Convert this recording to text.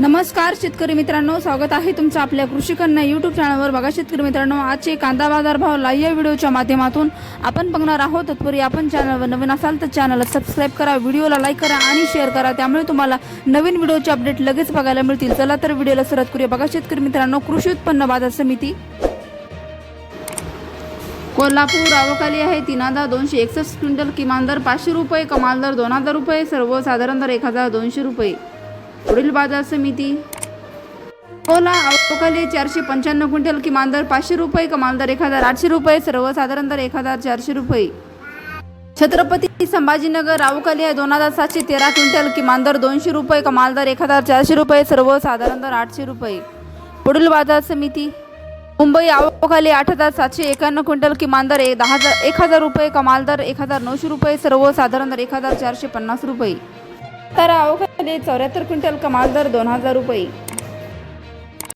नमस्कार शेतकरी मित्रांनो. स्वागत आहे तुमचं आपल्या कृषी कन्या यूट्यूब चॅनलवर बघा शेतकरी मित्रांनो आजचे कांदा बाजार भाव लाईव्ह व्हिडिओच्या माध्यमातून आपण बघणार आहोत. तत्पूर्वी आपण चॅनलवर नवीन असाल तर चॅनलला सबस्क्राईब करा व्हिडिओला लाईक करा आणि शेअर करा. त्यामुळे तुम्हाला नवीन व्हिडिओचे अपडेट लगेच बघायला मिळतील. चला तर व्हिडिओला सुरुवात करूया. बघा शेतकरी मित्रांनो कृषी उत्पन्न बाजार समिती. कोल्हापूर आवकाली आहे. तीन हजार दोनशे एकसष्ट क्विंटल किमान दर पाचशे रुपये कमाल दर दोन हजार रुपये सर्वसाधारण दर एक हजार दोनशे रुपये. पुढील बाजार समिती. अकोला अवकाली चारशे पंच्याण्णव क्विंटल किमान दर पाचशे रुपये कमाल दर एक हजार आठशे रुपये सर्वसाधारण दर एक हजार चारशे रुपये. छत्रपती संभाजीनगर अवकाली आहे दोन हजार सातशे तेरा क्विंटल किमान दर दोनशे रुपये कमाल दर एक हजार चारशे रुपये सर्वसाधारण दर आठशे रुपये. पुढील बाजार समिती. मुंबई आवकाली आठ हजार सातशे एकावन्न क्विंटल किमान दर एक दहा हजार एक हजार रुपये कमाल दर एक हजार नऊशे रुपये सर्वसाधारण दर एक हजार चारशे पन्नास रुपये. तर आवकाली चौऱ्याहत्तर क्विंटल कमाल दर दोन हजार रुपये.